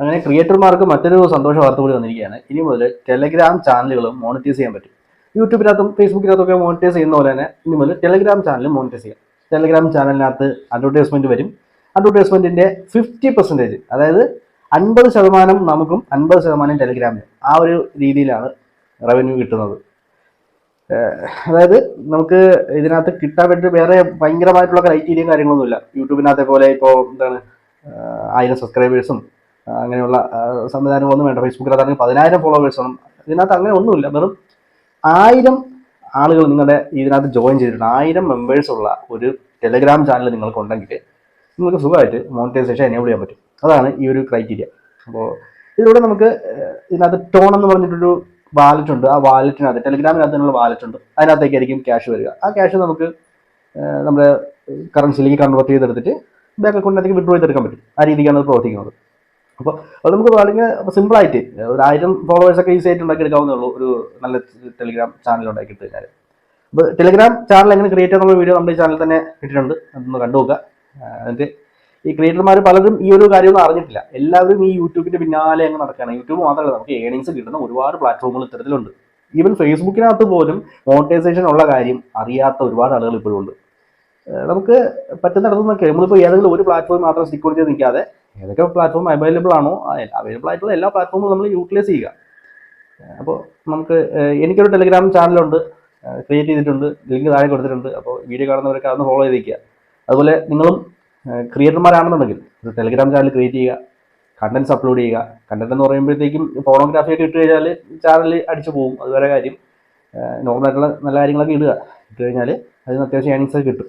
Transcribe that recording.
അങ്ങനെ ക്രിയേറ്റർമാർക്ക് മറ്റൊരു സന്തോഷ വാർത്ത കൂടി വന്നിരിക്കുകയാണ്. ഇനി മുതൽ ടെലഗ്രാം ചാനലുകളും മോണിറ്റൈസ് ചെയ്യാൻ പറ്റും. യൂട്യൂബിനകത്തും ഫേസ്ബുക്കിനകത്തും ഒക്കെ മോണിറ്റൈസ് ചെയ്യുന്ന പോലെ തന്നെ ഇനി മുതൽ ടെലഗ്രാം ചാനലും മോണിറ്റൈസ് ചെയ്യാം. ടെലഗ്രാം ചാനലിനകത്ത് അഡ്വർടൈസ്മെന്റ് വരും. അഡ്വർടൈസ്മെന്റിന്റെ ഫിഫ്റ്റി പെർസെന്റേജ് അതായത് അൻപത് ശതമാനം നമുക്കും അൻപത് ശതമാനം ടെലഗ്രാമിനും ആ ഒരു രീതിയിലാണ് റവന്യൂ കിട്ടുന്നത്. അതായത് നമുക്ക് ഇതിനകത്ത് കിട്ടാൻ വേണ്ടി വേറെ ഭയങ്കരമായിട്ടുള്ള ക്രൈറ്റീരിയയും കാര്യങ്ങളൊന്നുമില്ല. യൂട്യൂബിനകത്തെ പോലെ ഇപ്പോൾ എന്താണ് ആയിരം സബ്സ്ക്രൈബേഴ്സും അങ്ങനെയുള്ള സംവിധാനം സംവിധാനങ്ങളൊന്നും വേണ്ട. ഫേസ്ബുക്കിൽ അതാണെങ്കിൽ പതിനായിരം ഫോളോവേഴ്സ് ആണ്. ഇതിനകത്ത് അങ്ങനെ ഒന്നുമില്ല. വെറും ആയിരം ആളുകൾ നിങ്ങളുടെ ഇതിനകത്ത് ജോയിൻ ചെയ്തിട്ടുണ്ട്. ആയിരം മെമ്പേഴ്സ് ഉള്ള ഒരു ടെലഗ്രാം ചാനൽ നിങ്ങൾക്ക് ഉണ്ടെങ്കിൽ നിങ്ങൾക്ക് സുഖമായിട്ട് മോണിറ്റൈസേഷൻ എനേബിൾ ചെയ്യാൻ പറ്റും. അതാണ് ഈ ഒരു ക്രൈറ്റീരിയ അപ്പോൾ ഇതിലൂടെ നമുക്ക് ഇതിനകത്ത് ടോൺ എന്ന് പറഞ്ഞിട്ടൊരു വാലറ്റ് ഉണ്ട്. ആ വാലറ്റിനകത്ത് ടെലഗ്രാമിനകത്ത് തന്നെയുള്ള വാലറ്റ് ഉണ്ട്. അതിനകത്തേക്കായിരിക്കും ക്യാഷ് വരിക. ആ ക്യാഷ് നമുക്ക് നമ്മുടെ കറൻസിയിലേക്ക് കൺവേർട്ട് ചെയ്തെടുത്തിട്ട് ബാങ്ക് അക്കൗണ്ടിനകത്തേക്ക് വിഡ്രോ ചെയ്തെടുക്കാൻ പറ്റും. ആ രീതിക്കാണ് അത് പ്രവർത്തിക്കുന്നത്. അപ്പോൾ അത് നമുക്ക് വളരെ സിമ്പിളായിട്ട് ഒരു ആയിരം ഫോളോവേഴ്സ് ഒക്കെ ഈസി ആയിട്ട് ഉണ്ടാക്കി എടുക്കാവുന്നേ ഉള്ളൂ. ഒരു നല്ല ടെലിഗ്രാം ചാനൽ ഉണ്ടാക്കി കഴിഞ്ഞാൽ അപ്പോൾ ടെലിഗ്രാം ചാനൽ എങ്ങനെ ക്രിയേറ്റ് ചെയ്യുന്ന വീഡിയോ നമ്മുടെ ഈ ചാനൽ തന്നെ ഇട്ടിട്ടുണ്ട്. അതൊന്ന് കണ്ടു നോക്കുക. എന്നിട്ട് ഈ ക്രിയേറ്റർമാർ പലരും ഈ ഒരു കാര്യമൊന്നും അറിഞ്ഞിട്ടില്ല. എല്ലാവരും ഈ യൂട്യൂബിന്റെ പിന്നാലെ അങ്ങ് നടക്കുകയാണ്. യൂട്യൂബ് മാത്രമല്ല നമുക്ക് ഏണിങ്സ് കിട്ടുന്ന ഒരുപാട് പ്ലാറ്റ്ഫോമുകൾ ഇത്തരത്തിലുണ്ട്. ഈവൻ ഫേസ്ബുക്കിനകത്ത് പോലും മോണിറ്റൈസേഷൻ ഉള്ള കാര്യം അറിയാത്ത ഒരുപാട് ആളുകൾ ഇപ്പോഴും ഉണ്ട്. നമുക്ക് പറ്റുന്നിടത്തുനിന്നൊക്കെ നമ്മളിപ്പോൾ ഏതെങ്കിലും ഒരു പ്ലാറ്റ്ഫോം മാത്രം സ്റ്റിക്ക് ചെയ്ത് നിൽക്കാതെ ഏതൊക്കെ പ്ലാറ്റ്ഫോം അവൈലബിൾ ആണോ അവൈലബിൾ ആയിട്ടുള്ള എല്ലാ പ്ലാറ്റ്ഫോമും നമ്മൾ യൂട്ടിലൈസ് ചെയ്യുക. അപ്പോൾ നമുക്ക് എനിക്കൊരു ടെലിഗ്രാം ചാനലുണ്ട് ക്രിയേറ്റ് ചെയ്തിട്ടുണ്ട് ലിങ്ക് താഴെ കൊടുത്തിട്ടുണ്ട് അപ്പോൾ വീഡിയോ കാണുന്നവരൊക്കെ അതൊന്ന് ഫോളോ ചെയ്തിരിക്കുക അതുപോലെ നിങ്ങളും ക്രിയേറ്റർമാരാണെന്നുണ്ടെങ്കിൽ ഒരു ടെലിഗ്രാം ചാനൽ ക്രിയേറ്റ് ചെയ്യുക കണ്ടൻസ് അപ്ലോഡ് ചെയ്യുക. കണ്ടന്റ് എന്ന് പറയുമ്പോഴത്തേക്കും ഫോണോഗ്രാഫി ഒക്കെ ഇട്ട് കഴിഞ്ഞാൽ ചാനൽ അടിച്ചു പോകും അതുവരെ കാര്യം. നോർമലായിട്ടുള്ള നല്ല കാര്യങ്ങളൊക്കെ ഇടുക. ഇട്ട് കഴിഞ്ഞാൽ അതിന് അത്യാവശ്യം ഏണിങ്സ് ഒക്കെ കിട്ടും.